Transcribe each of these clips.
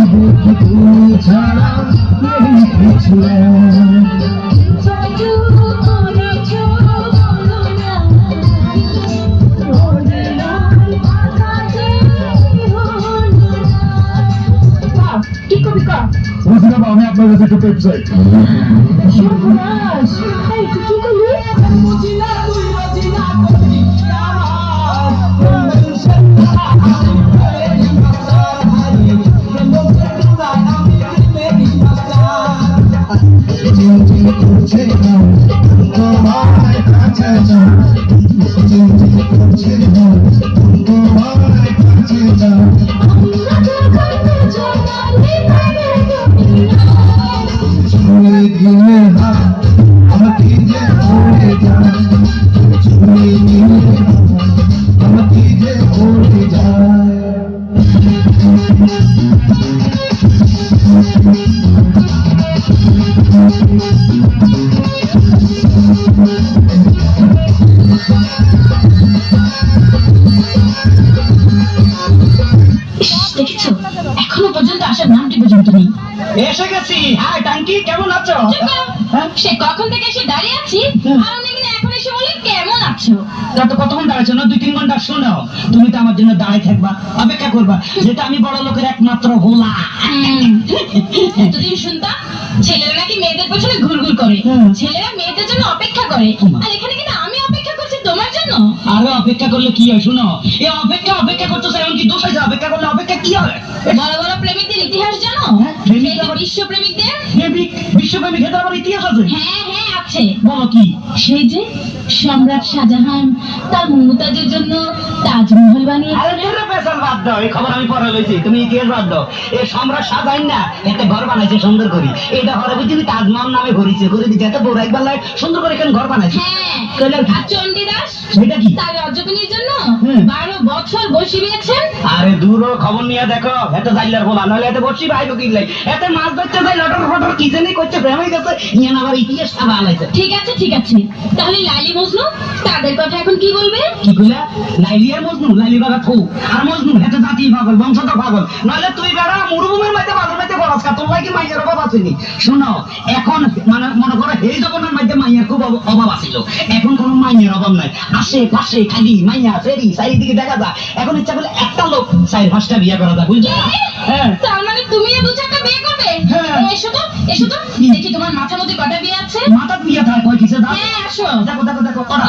দেখি তুমি ছাড়া কিছু বুঝলাম আমি আপনার কাছে একটা ওয়েবসাইট সর্বনাশ করছে না তোমার কাছে না করছে না তোমার কাছে না দেখেছ? এখনও পর্যন্ত আসার নামটি পর্যন্ত নেই। এসে গেছি। হাই টাঙ্কি কেমন আছো? হ্যাঁ? সে কখন থেকে এসে দাঁড়িয়ে আছি? আর উনি কিনা এখন এসে বলে কেমন আছো? কতক্ষণ দাঁড়াইছো না দুই তিন ঘণ্টা শোনো। তুমি তো আমার জন্য দাঁড়াই থাকবা অপেক্ষা করবা। যেটা আমি বড় লোকের একমাত্র হোলা। এতদিন শুনতাম ছেলেরা নাকি মেয়েদের পেছনে ঘুরঘুর করে। ছেলেরা মেয়েদের জন্য অপেক্ষা করে। আর এখানে কিনা আমি অপেক্ষা করছি তোমার জন্য। আরে অপেক্ষা করলে কি হয় শুনো? অপেক্ষা অপেক্ষা করতেছে এমন কি দোষ হয়েছে অপেক্ষা করলে অপেক্ষা কি হয় বড় বড় প্রেমিকদের ইতিহাস জানো? হ্যাঁ, প্রেমিক সেই যে বিশ্ব প্রেমিক ক্ষেত্রে আবার ইতিহাস আছে? হ্যাঁ হ্যাঁ। আছে বলো কি? সেই যে সম্রাট শাহজাহান তার মমতাজের জন্য তাজমহল বানিয়েছে। আরে ধরে পেছাল বাদ দাও এই খবর আমি পরে লইছি। তুমি ইতিহাস বাদ দাও এই সম্রাট সাজাইন না একটা ঘর বানাইছে সুন্দর করে। এটা ঘরে বুঝি তাজমহল নামে ঘুরিছে করে দিতে এত বড় একবার লাই সুন্দর করে এখানে ঘর বানাইছে। হ্যাঁ? আর চণ্ডীদাস সেটা কি? তার রজকিনীর জন্য। বারো বছর বসিয়েছেন আরে দূর খবর নিয়ে দেখো এত জাইলার বলা নাহলে এত বসি ভাই কি লাই। এত মাছ ধরতে যাই লটর ফটর কি জানি করছে প্রেমে গেছে ইয়ান আবার ইতিহাস খাবা আলাইছে ঠিক আছে ঠিক আছে। তাহলে লাইলি মজনু তাদের কথা এখন কি বলবে? কি কইলা লাইলি আর মজনু? লাইলি বাবা থু আর মজনু এত জাতি পাগল বংশটা পাগল। নাহলে তুই বেড়া মরুভূমির মধ্যে বাজার মধ্যে বড়াস কা? তোর লাগি মাইয়ার অভাব আসেনি শোনো এখন মানে মনে করো এই জগনের মধ্যে মাইয়ার খুব অভাব আছিল। এখন কোনো মাইয়ার অভাব নাই। আসে পাশে খালি মাইয়া ফেরি চারিদিকে দেখা যায়। এখন ইচ্ছা করলে একটা লোক চার পাঁচটা বিয়ে করা যায় বুঝছ হ্যাঁ। তার মানে তুমি দু চারটা বিয়ে করবে? হ্যাঁ। এসো তো এসো তো। দেখি তোমার মাথার মধ্যে কটা বিয়ে আছে? মাথা বিয়ে থাক কয় কিসে দাও হ্যাঁ আসো। দেখো দেখো দেখো করা।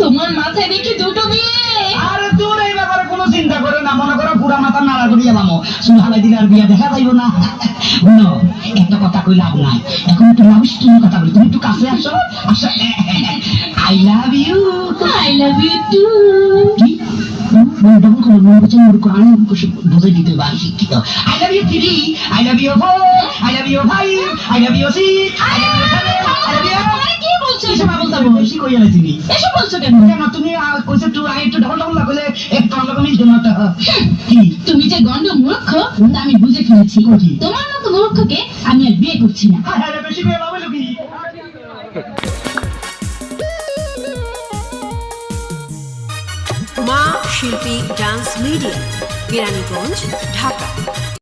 তোমার মাথায় দেখি দুটো বিয়ে। আরে তোর এই ব্যাপারে কোনো চিন্তা করে না মনে করো পুরা মাথা নাড়া করিয়া লামো শুধু হালাই দিলে আর বিয়ে দেখা যাইব না। একটা কথা কই লাভ নাই। এখন একটু তুমি কথা বলি। তুমি একটু কাছে আসো। আসো I love you I love you too কি? ডবল করে মনে হচ্ছে মোর কোরআন বুঝে দিতে পারি শিক্ষিত। I love you three I love you four I love you five I love you six I love you seven I love you কি বলছো? এসব এসব বলতে বলতে কইয়া লাইছিনি এসব বলছো কেন? কেন? তুমি আহ, কইছো একটু আগে একটু ডবল ডবল লাগলে একটু অন্যরকম মিলছে না কি? তুমি যে গন্ড মূর্খ আমি বুঝে ফেলেছি কি? তোমার মতো মূর্খকে আমি আর বিয়ে করছি না। বেশি কইয়া লাভ হলো কি মা শিল্পী ডান্স মিডিয়া কেরানীগঞ্জ ঢাকা।